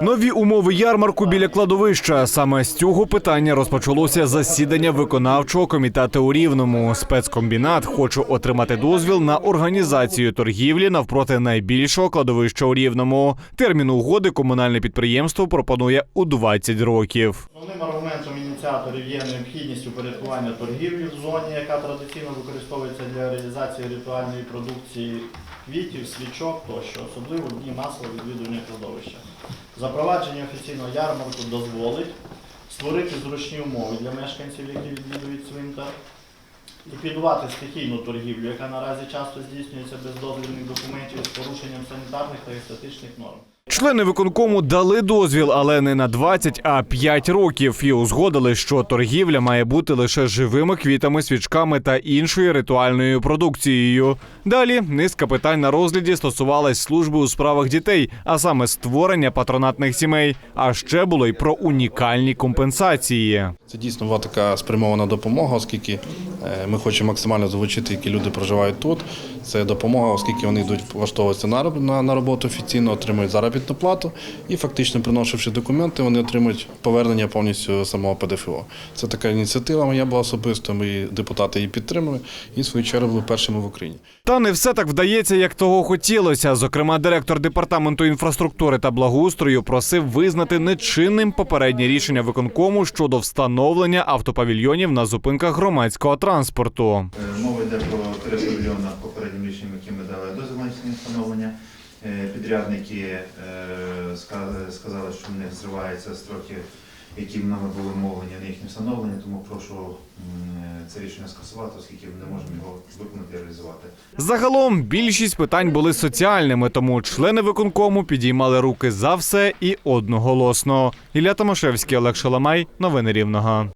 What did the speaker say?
Нові умови ярмарку біля кладовища. Саме з цього питання розпочалося засідання виконавчого комітету у Рівному. Спецкомбінат хоче отримати дозвіл на організацію торгівлі навпроти найбільшого кладовища у Рівному. Термін угоди комунальне підприємство пропонує у 20 років. Основним аргументом ініціаторів є необхідність упорядкування торгівлі в зоні, яка традиційно використовується для реалізації ритуальної продукції квітів, свічок тощо, особливо в дні масового відвідування кладовища. Запровадження офіційного ярмарку дозволить створити зручні умови для мешканців, які відвідують цвинтар, ліквідувати стихійну торгівлю, яка наразі часто здійснюється без дозвільних документів з порушенням санітарних та естетичних норм. Члени виконкому дали дозвіл, але не на 20, а 5 років, і узгодили, що торгівля має бути лише живими квітами, свічками та іншою ритуальною продукцією. Далі низка питань на розгляді стосувалась служби у справах дітей, а саме створення патронатних сімей. А ще було й про унікальні компенсації. Це дійсно була така спрямована допомога, оскільки ми хочемо максимально залучити, які люди проживають тут. Це допомога, оскільки вони йдуть влаштовуватися на, на, роботу офіційно, отримують заробітну плату і фактично приносивши документи, вони отримують повернення повністю самого ПДФО. Це така ініціатива моя була особисто. Ми депутати її підтримали і в свою чергу були першими в Україні. Та не все так вдається, як того хотілося. Зокрема, директор департаменту інфраструктури та благоустрою просив визнати нечинним попереднє рішення виконкому щодо встановлення автопавільйонів на зупинках громадського транспорту. Е, Мова йде про три павільйони попереднім рішенням, які ми дали дозвіл на встановлення. Е, Підрядники е, сказали, що в них зриваються строки, які нами були мовлені на їхнє встановлення, тому прошу це рішення скасувати, оскільки ми не можемо його виконати і реалізувати. Загалом більшість питань були соціальними, тому члени виконкому підіймали руки за все і одноголосно. Ілля Томашевський, Олег Шаламай. Новини Рівного.